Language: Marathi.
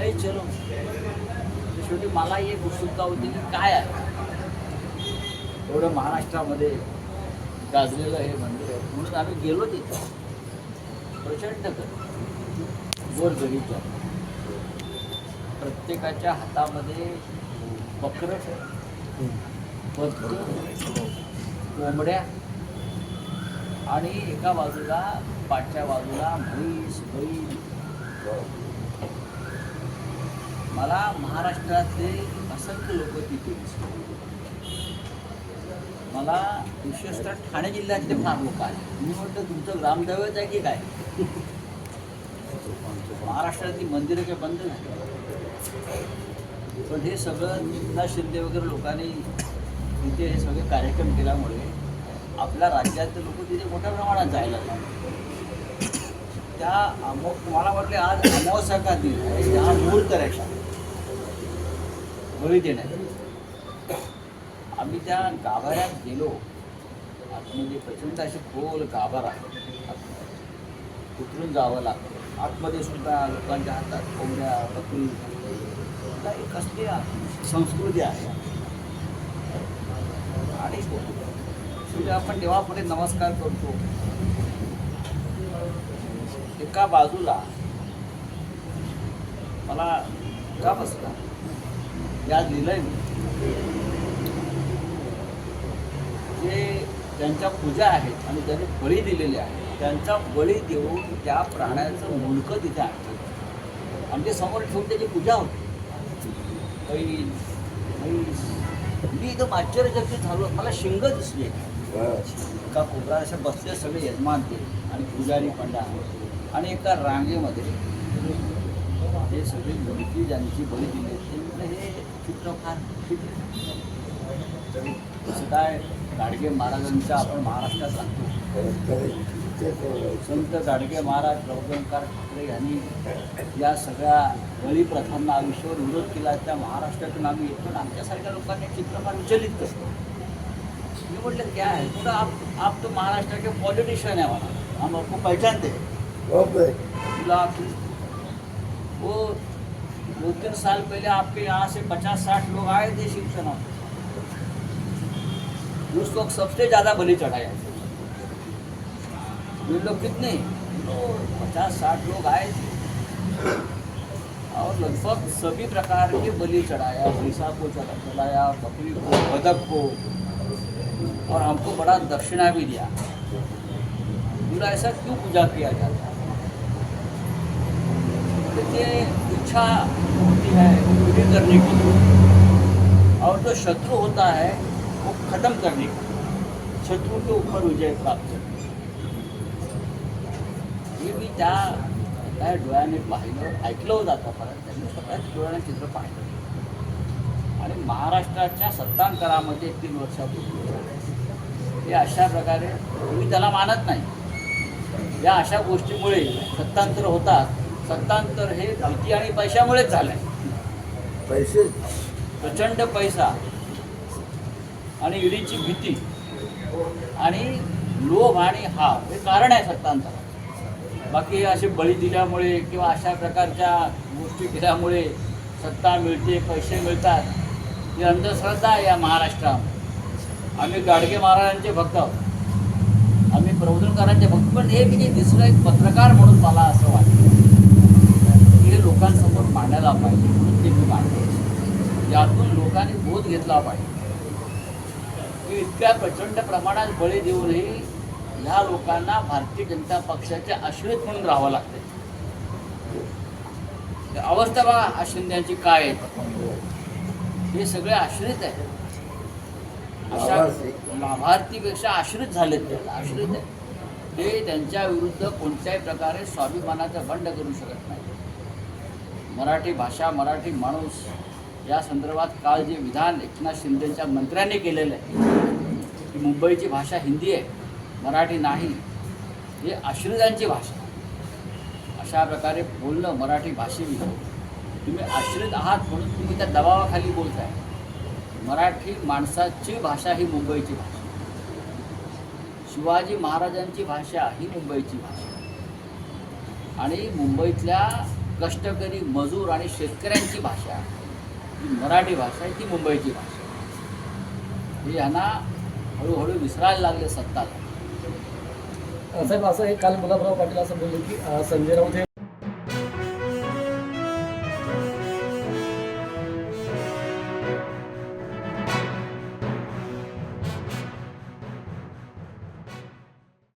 काही चलो. शेवटी मला एक उत्सुकता होती की काय आहे? एवढं महाराष्ट्रामध्ये गाजलेलं हे मंदिर आहे. म्हणून आम्ही गेलो तिथं. प्रचंड कर गोरगरीच्या प्रत्येकाच्या हातामध्ये बकर कोंबड्या. आणि एका बाजूला पाठच्या बाजूला म्हैस बैल. मला महाराष्ट्रातले असंख्य लोक तिथे मला विशेषतः ठाणे जिल्ह्यातले फार लोक आहेत. मी म्हटलं तुमचं ग्रामदैवत आहे की काय? महाराष्ट्रातली मंदिरं काही बंद नाही. पण हे सगळं एकनाथ शिंदे वगैरे लोकांनी तिथे हे सगळे कार्यक्रम केल्यामुळे आपल्या राज्यातले लोक तिथे मोठ्या प्रमाणात जायला लागले. त्या अमो मला वाटले आज अमावस्या का दिन आहे? हा मुहूर्त रेषा. बळी देण्यात आम्ही त्या गाभाऱ्यात गेलो. आतमध्ये प्रचंड अशी खोल गाभारा उतरून जावं लागतं. आतमध्ये सुद्धा लोकांच्या हातात कोंबड्या बकरी एक कसली संस्कृती आहे. आणि शेवटी आपण देवापुढे नमस्कार करतो. एका बाजूला मला का बसला? याद लिहिलंय मी. जे त्यांच्या पूजा आहेत आणि त्यांनी बळी दिलेले आहेत त्यांचा बळी देऊन त्या प्राण्याचं मुलकं तिथे आहे आणि ते समोर ठेवून त्याची पूजा होती. बैल म्हैस. मी एकदम आश्चर्यचकित झालो. मला शिंग दिसली. एका कोपरा असे बसले सगळे यजमान ते आणि पुजारी पंडा. आणि एका रांगेमध्ये हे सगळी मूर्ती ज्यांची बळी दिली ते चित्र फार गाडगे महाराजांच्या आपण महाराष्ट्रात सांगतो. संत गाडगे महाराज प्रबोधनकार ठाकरे यांनी या सगळ्या बळी प्रथांना आयुष्यावर विरोध केला. त्या महाराष्ट्रातून आम्ही येतो आमच्यासारख्या लोकांनी चित्र फार विचलित करतो मी म्हटलं क्या है? थोड़ा आप आप तो महाराष्ट्र के पॉलिटिशियन है वहाँ हम आपको पहचानते हैं वो दो तीन साल पहले आपके यहाँ से पचास साठ लोग आए थे शिवसेना। उस वक्त सबसे ज़्यादा बलि चढ़ाया ये लोग कितने? तो पचास साठ लोग आए थे। और लगभग सभी प्रकार के बलि चढ़ाया, भैंसा को चढ़ाया, बकरी को, बदक को, और हमको बड़ा दक्षिणा भी दिया। बोला, ऐसा क्यों पूजा किया जाता है? देखिए, इच्छा होती है पूरी करने की और जो शत्रु होता है वो खत्म करने की शत्रु के ऊपर विजय प्राप्त हे मी त्या काय डोळ्याने पाहिलं ऐकलं होतं परत त्यांनी स्वतःच डोळ्याने चित्र पाहिलं. आणि महाराष्ट्राच्या सत्तांतरामध्ये तीन वर्षापूर्वी हे अशा प्रकारे मी त्याला मानत नाही. या अशा गोष्टीमुळे सत्तांतर होतात सत्तांतर हे भीती आणि पैशामुळेच झालं आहे पैसे? प्रचंड पैसा. आणि ईडीची भीती. आणि लोभ आणि हाव हे कारण आहे सत्तांतर. बाकी हे असे बळी दिल्यामुळे किंवा अशा प्रकारच्या गोष्टी केल्यामुळे सत्ता मिळते पैसे मिळतात. ही अंधश्रद्धा आहे या महाराष्ट्रात. आम्ही गाडगे महाराजांचे भक्त आहोत. आम्ही प्रबोधनकारांचे भक्त. पण हे मी दिसलं एक पत्रकार म्हणून मला असं वाटतं. हे लोकांसमोर मांडायला पाहिजे म्हणून ते मी मांडले यातून लोकांनी बोध घेतला पाहिजे. की इतक्या प्रचंड प्रमाणात बळी देऊनही ह्या लोकांना भारतीय जनता पक्षाचे आश्रित म्हणून राहावं लागते अवस्था बघा हा काय आहे. हे सगळे आश्रित आहे अशा लाभार्थीपेक्षा आश्रित झालेत ते आश्रित आहे ते त्यांच्या विरुद्ध कोणत्याही प्रकारे स्वाभिमानाचा बंड करू शकत नाही. मराठी भाषा मराठी माणूस या संदर्भात काल जे विधान एकनाथ शिंदेच्या मंत्र्यांनी केलेलं आहे की मुंबईची भाषा हिंदी आहे मराठी नाही हे आश्रितांची भाषा. अशा प्रकारे बोलणं मराठी भाषेविषयी. तुम्ही आश्रित आहात म्हणून तुम्ही त्या दबावाखाली बोलताय. मराठी माणसाची भाषा ही मुंबईची भाषा. शिवाजी महाराजांची भाषा ही मुंबईची भाषा. आणि मुंबईतल्या कष्टकरी मजूर आणि शेतकऱ्यांची भाषा जी मराठी भाषा आहे ती मुंबईची भाषा हे यांना हळूहळू विसरायला लागले सत्ता साहेब असं हे काल गुलाबराव पाटील असं बोलले की संजय राऊत हे